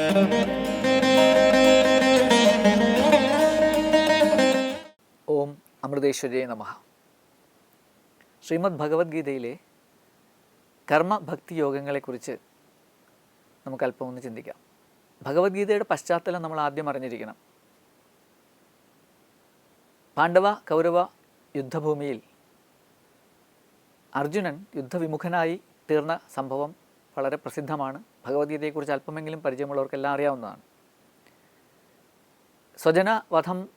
ഓം അമൃതേശ്വരേ നമ. ശ്രീമദ് ഭഗവത്ഗീതയിലെ കർമ്മഭക്തി യോഗങ്ങളെക്കുറിച്ച് നമുക്ക് അല്പം ഒന്ന് ചിന്തിക്കാം. ഭഗവത്ഗീതയുടെ പശ്ചാത്തലം നമ്മൾ ആദ്യം അറിഞ്ഞിരിക്കണം. പാണ്ഡവ കൗരവ യുദ്ധഭൂമിയിൽ അർജുനൻ യുദ്ധവിമുഖനായി തീർന്ന സംഭവം വളരെ പ്രസിദ്ധമാണ്. ഭഗവത്ഗീതയെക്കുറിച്ച് അല്പമെങ്കിലും പരിചയമുള്ളവർക്കെല്ലാം അറിയാവുന്നതാണ്. സ്വജന വധം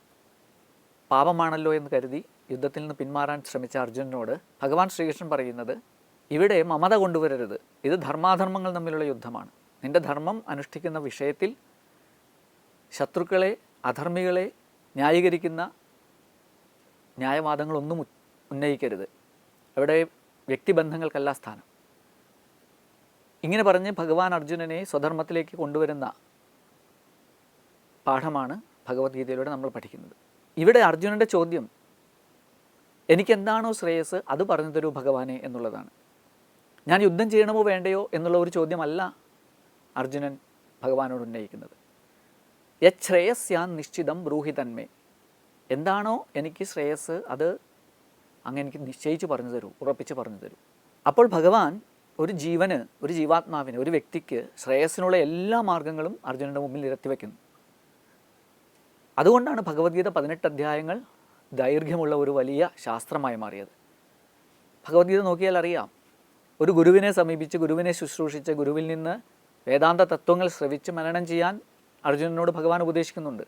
പാപമാണല്ലോ എന്ന് കരുതി യുദ്ധത്തിൽ നിന്ന് പിന്മാറാൻ ശ്രമിച്ച അർജുനനോട് ഭഗവാൻ ശ്രീകൃഷ്ണൻ പറയുന്നത് ഇവിടെ മമത കൊണ്ടുവരരുത്. ഇത് ധർമാധർമ്മങ്ങൾ തമ്മിലുള്ള യുദ്ധമാണ്. നിന്റെ ധർമ്മം അനുഷ്ഠിക്കുന്ന വിഷയത്തിൽ ശത്രുക്കളെ അധർമ്മികളെ ന്യായീകരിക്കുന്ന ന്യായവാദങ്ങളൊന്നും ഉന്നയിക്കരുത്. അവിടെ വ്യക്തിബന്ധങ്ങൾക്കല്ല സ്ഥാനം. ഇങ്ങനെ പറഞ്ഞ് ഭഗവാൻ അർജുനനെ സ്വധർമ്മത്തിലേക്ക് കൊണ്ടുവരുന്ന പാഠമാണ് ഭഗവത്ഗീതയിലൂടെ നമ്മൾ പഠിക്കുന്നത്. ഇവിടെ അർജുനന്റെ ചോദ്യം എനിക്കെന്താണോ ശ്രേയസ്? അത് പറഞ്ഞു തരൂ ഭഗവാനെ എന്നുള്ളതാണ്. ഞാൻ യുദ്ധം ചെയ്യണമോ വേണ്ടയോ എന്നുള്ള ഒരു ചോദ്യമല്ല അർജുനൻ ഭഗവാനോട് ഉന്നയിക്കുന്നത്. യത് ശ്രേയസ്യാൻ നിശ്ചിതം ബ്രൂഹി തന്മേ. എന്താണോ എനിക്ക് ശ്രേയസ് അത് അങ്ങ് എനിക്ക് നിശ്ചയിച്ച് പറഞ്ഞു തരൂ ഉറപ്പിച്ച് പറഞ്ഞു തരൂ. അപ്പോൾ ഭഗവാൻ ഒരു ജീവന് ഒരു ജീവാത്മാവിന് ഒരു വ്യക്തിക്ക് ശ്രേയസ്സിനുള്ള എല്ലാ മാർഗങ്ങളും അർജുനന്റെ മുമ്പിൽ നിരത്തി വയ്ക്കുന്നു അതുകൊണ്ടാണ് ഭഗവത്ഗീത പതിനെട്ട് അധ്യായങ്ങൾ ദൈർഘ്യമുള്ള ഒരു വലിയ ശാസ്ത്രമായി മാറിയത്. ഭഗവത്ഗീത നോക്കിയാൽ അറിയാം ഒരു ഗുരുവിനെ സമീപിച്ച് ഗുരുവിനെ ശുശ്രൂഷിച്ച് ഗുരുവിൽ നിന്ന് വേദാന്ത തത്വങ്ങൾ ശ്രവിച്ച് മനനം ചെയ്യാൻ അർജുനനോട് ഭഗവാൻ ഉപദേശിക്കുന്നുണ്ട്.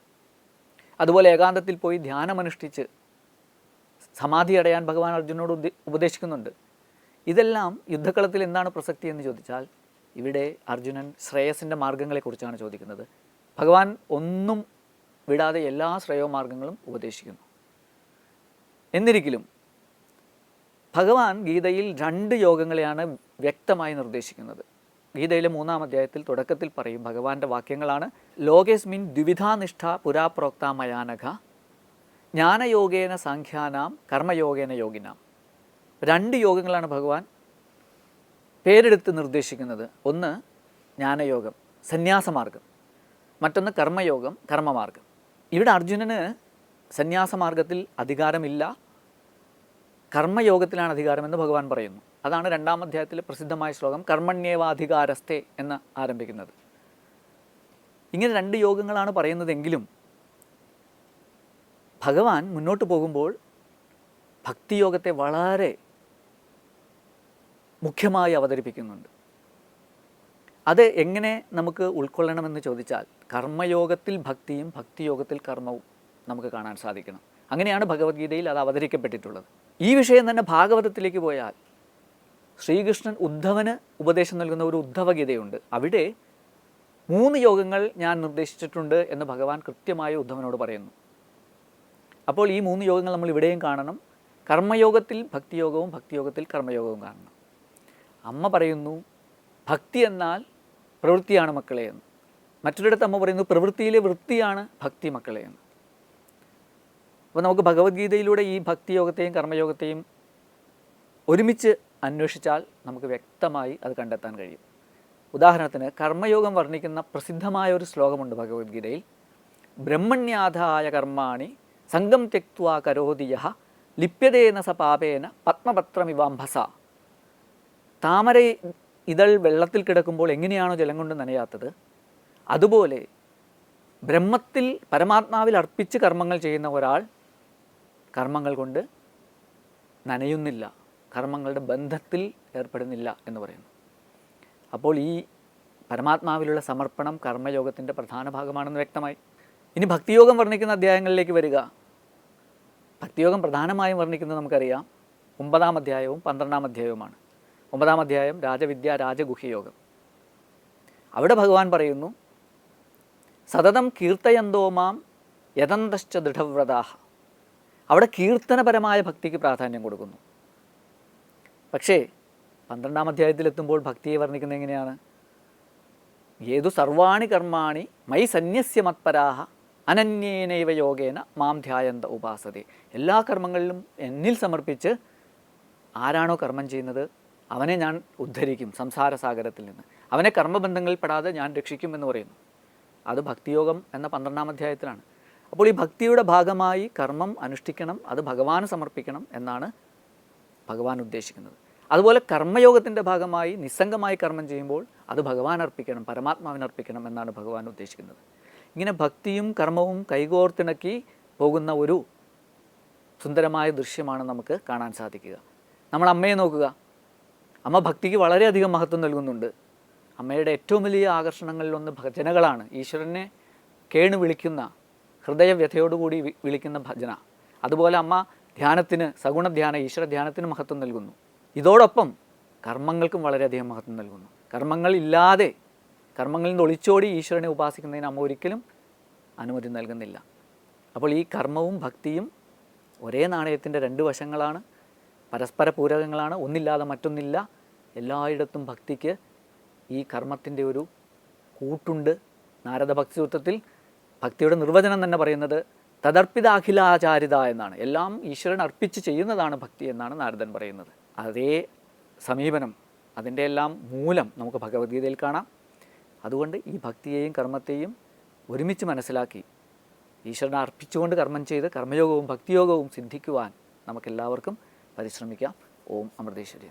അതുപോലെ ഏകാന്തത്തിൽ പോയി ധ്യാനമനുഷ്ഠിച്ച് സമാധി അടയാൻ ഭഗവാൻ അർജുനോട് ഉപദേശിക്കുന്നുണ്ട്. ഇതെല്ലാം യുദ്ധക്കളത്തിൽ എന്താണ് പ്രസക്തി എന്ന് ചോദിച്ചാൽ ഇവിടെ അർജുനൻ ശ്രേയസിന്റെ മാർഗങ്ങളെക്കുറിച്ചാണ് ചോദിക്കുന്നത്. ഭഗവാൻ ഒന്നും വിടാതെ എല്ലാ ശ്രേയോമാർഗങ്ങളും ഉപദേശിക്കുന്നു. എന്നിരിക്കലും ഭഗവാൻ ഗീതയിൽ രണ്ട് യോഗങ്ങളെയാണ് വ്യക്തമായി നിർദ്ദേശിക്കുന്നത്. ഗീതയിലെ മൂന്നാം അധ്യായത്തിൽ തുടക്കത്തിൽ പറയും ഭഗവാന്റെ വാക്യങ്ങളാണ് ലോകേസ്മിൻ ദ്വിവിധാനിഷ്ഠ പുരാപ്രോക്ത മയാനഘ ജ്ഞാനയോഗേന സാഖ്യാനാം കർമ്മയോഗേന യോഗിനാം. രണ്ട് യോഗങ്ങളാണ് ഭഗവാൻ പേരെടുത്ത് നിർദ്ദേശിക്കുന്നത്. ഒന്ന് ജ്ഞാനയോഗം സന്യാസമാർഗം. മറ്റൊന്ന് കർമ്മയോഗം കർമ്മമാർഗം ഇവിടെ അർജുനന് സന്യാസമാർഗത്തിൽ അധികാരമില്ല. കർമ്മയോഗത്തിലാണ് അധികാരമെന്ന് ഭഗവാൻ പറയുന്നു. അതാണ് രണ്ടാം അധ്യായത്തിലെ പ്രസിദ്ധമായ ശ്ലോകം കർമ്മണ്യേവാധികാരസ്ഥേ എന്ന് ആരംഭിക്കുന്നത്. ഇങ്ങനെ രണ്ട് യോഗങ്ങളാണ് പറയുന്നതെങ്കിലും ഭഗവാൻ മുന്നോട്ട് പോകുമ്പോൾ ഭക്തിയോഗത്തെ വളരെ മുഖ്യമായി അവതരിപ്പിക്കുന്നുണ്ട്. അത് എങ്ങനെ നമുക്ക് ഉൾക്കൊള്ളണമെന്ന് ചോദിച്ചാൽ കർമ്മയോഗത്തിൽ ഭക്തിയും ഭക്തിയോഗത്തിൽ കർമ്മവും നമുക്ക് കാണാൻ സാധിക്കണം. അങ്ങനെയാണ് ഭഗവത്ഗീതയിൽ അത് അവതരിക്കപ്പെട്ടിട്ടുള്ളത്. ഈ വിഷയം തന്നെ ഭാഗവതത്തിലേക്ക് പോയാൽ ശ്രീകൃഷ്ണൻ ഉദ്ധവന് ഉപദേശം നൽകുന്ന ഒരു ഉദ്ധവഗീതയുണ്ട്. അവിടെ മൂന്ന് യോഗങ്ങൾ ഞാൻ നിർദ്ദേശിച്ചിട്ടുണ്ട് എന്ന് ഭഗവാൻ കൃത്യമായി ഉദ്ധവനോട് പറയുന്നു. അപ്പോൾ ഈ മൂന്ന് യോഗങ്ങൾ നമ്മൾ ഇവിടെയും കാണണം. കർമ്മയോഗത്തിൽ ഭക്തിയോഗവും ഭക്തിയോഗത്തിൽ കർമ്മയോഗവും കാണണം. അമ്മ പറയുന്നു ഭക്തി എന്നാൽ പ്രവൃത്തിയാണ് മക്കളെ എന്ന്. മറ്റൊരിടത്ത് അമ്മ പറയുന്നു പ്രവൃത്തിയിലെ വൃത്തിയാണ് ഭക്തി മക്കളെ എന്ന്. അപ്പോൾ നമുക്ക് ഭഗവത്ഗീതയിലൂടെ ഈ ഭക്തിയോഗത്തെയും കർമ്മയോഗത്തെയും ഒരുമിച്ച് അന്വേഷിച്ചാൽ നമുക്ക് വ്യക്തമായി അത് കണ്ടെത്താൻ കഴിയും. ഉദാഹരണത്തിന് കർമ്മയോഗം വർണിക്കുന്ന പ്രസിദ്ധമായ ഒരു ശ്ലോകമുണ്ട് ഭഗവത്ഗീതയിൽ. ബ്രഹ്മണ്യാധായ കർമാണി സംഘം തെക്വാ കരോതിയ ലിപ്യതേന സ പാപേന പത്മപത്രമിവാംഭസ. താമര ഇതൾ വെള്ളത്തിൽ കിടക്കുമ്പോൾ എങ്ങനെയാണോ ജലം കൊണ്ട് നനയാത്തത്? അതുപോലെ ബ്രഹ്മത്തിൽ പരമാത്മാവിൽ അർപ്പിച്ച് കർമ്മങ്ങൾ ചെയ്യുന്ന ഒരാൾ കർമ്മങ്ങൾ കൊണ്ട് നനയുന്നില്ല. കർമ്മങ്ങളുടെ ബന്ധത്തിൽ ഏർപ്പെടുന്നില്ല എന്ന് പറയുന്നു. അപ്പോൾ ഈ പരമാത്മാവിലുള്ള സമർപ്പണം കർമ്മയോഗത്തിന്റെ പ്രധാന ഭാഗമാണെന്ന് വ്യക്തമായി. ഇനി ഭക്തിയോഗം വർണിക്കുന്ന അധ്യായങ്ങളിലേക്ക് വരിക. ഭക്തിയോഗം പ്രധാനമായും വർണിക്കുന്നത് നമുക്കറിയാം. ഒമ്പതാം അധ്യായവും പന്ത്രണ്ടാം അധ്യായവുമാണ്. ഒമ്പതാം അധ്യായം രാജവിദ്യ രാജഗുഹ്യയോഗം അവിടെ ഭഗവാൻ പറയുന്നു സതതം കീർത്തയന്തോ മാം യതന്തശ്ച ദൃഢവ്രതാഹ. അവിടെ കീർത്തനപരമായ ഭക്തിക്ക് പ്രാധാന്യം കൊടുക്കുന്നു. പക്ഷേ പന്ത്രണ്ടാം അധ്യായത്തിലെത്തുമ്പോൾ ഭക്തിയെ വർണിക്കുന്നത് എങ്ങനെയാണ്? ഏതു സർവാണി കർമാണി മൈ സന്യസ്യ മത്പരാഹ അനന്യേനൈവ യോഗേന മാം ധ്യായന്ത ഉപാസതി. എല്ലാ കർമ്മങ്ങളിലും എന്നിൽ സമർപ്പിച്ച് ആരാണോ കർമ്മം ചെയ്യുന്നത്? അവനെ ഞാൻ ഉദ്ധരിക്കും സംസാരസാഗരത്തിൽ നിന്ന്. അവനെ കർമ്മബന്ധങ്ങളിൽ പെടാതെ ഞാൻ രക്ഷിക്കും എന്ന് പറയുന്നു. അത് ഭക്തിയോഗം എന്ന പന്ത്രണ്ടാം അധ്യായത്തിലാണ്. അപ്പോൾ ഈ ഭക്തിയുടെ ഭാഗമായി കർമ്മം അനുഷ്ഠിക്കണം അത് ഭഗവാന് സമർപ്പിക്കണം എന്നാണ് ഭഗവാൻ ഉദ്ദേശിക്കുന്നത്. അതുപോലെ കർമ്മയോഗത്തിന്റെ ഭാഗമായി നിസ്സംഗമായി കർമ്മം ചെയ്യുമ്പോൾ അത് ഭഗവാൻ അർപ്പിക്കണം പരമാത്മാവിന് അർപ്പിക്കണം എന്നാണ് ഭഗവാൻ ഉദ്ദേശിക്കുന്നത്. ഇങ്ങനെ ഭക്തിയും കർമ്മവും കൈകോർത്തിണക്കി പോകുന്ന ഒരു സുന്ദരമായ ദൃശ്യമാണ് നമുക്ക് കാണാൻ സാധിക്കുക. നമ്മൾ അമ്മയെ നോക്കുക. അമ്മ ഭക്തിക്ക് വളരെയധികം മഹത്വം നൽകുന്നുണ്ട്. അമ്മയുടെ ഏറ്റവും വലിയ ആകർഷണങ്ങളിലൊന്ന് ഭജനകളാണ് ഈശ്വരനെ കേണു വിളിക്കുന്ന ഹൃദയവ്യഥയോടുകൂടി വിളിക്കുന്ന ഭജന. അതുപോലെ അമ്മ ധ്യാനത്തിന് സഗുണ ധ്യാന ഈശ്വര ധ്യാനത്തിന് മഹത്വം നൽകുന്നു. ഇതോടൊപ്പം കർമ്മങ്ങൾക്കും വളരെയധികം മഹത്വം നൽകുന്നു. കർമ്മങ്ങൾ ഇല്ലാതെ കർമ്മങ്ങളിൽ നിന്ന് ഒളിച്ചോടി ഈശ്വരനെ ഉപാസിക്കുന്നതിന് അമ്മ ഒരിക്കലും അനുമതി നൽകുന്നില്ല. അപ്പോൾ ഈ കർമ്മവും ഭക്തിയും ഒരേ നാണയത്തിന്റെ രണ്ട് വശങ്ങളാണ്. പരസ്പര പൂരകങ്ങളാണ്. ഒന്നില്ലാതെ മറ്റൊന്നില്ല. എല്ലായിടത്തും ഭക്തിക്ക് ഈ കർമ്മത്തിന്റെ ഒരു കൂട്ടുണ്ട്. നാരദ ഭക്തി സൂത്രത്തിൽ ഭക്തിയുടെ നിർവചനം തന്നെ പറയുന്നത് തദർപ്പിത അഖിലാചാരിത എന്നാണ്. എല്ലാം ഈശ്വരൻ അർപ്പിച്ച് ചെയ്യുന്നതാണ് ഭക്തി എന്നാണ് നാരദൻ പറയുന്നത്. അതേ സമീപനം അതിന്റെ എല്ലാം മൂലം നമുക്ക് ഭഗവത്ഗീതയിൽ കാണാം. അതുകൊണ്ട് ഈ ഭക്തിയെയും കർമ്മത്തെയും ഒരുമിച്ച് മനസ്സിലാക്കി ഈശ്വരനെ അർപ്പിച്ചുകൊണ്ട് കർമ്മം ചെയ്ത് കർമ്മയോഗവും ഭക്തിയോഗവും സിദ്ധിക്കുവാൻ നമുക്കെല്ലാവർക്കും പരിശ്രമിക്കാം. ഓം അമൃതേശ്വരി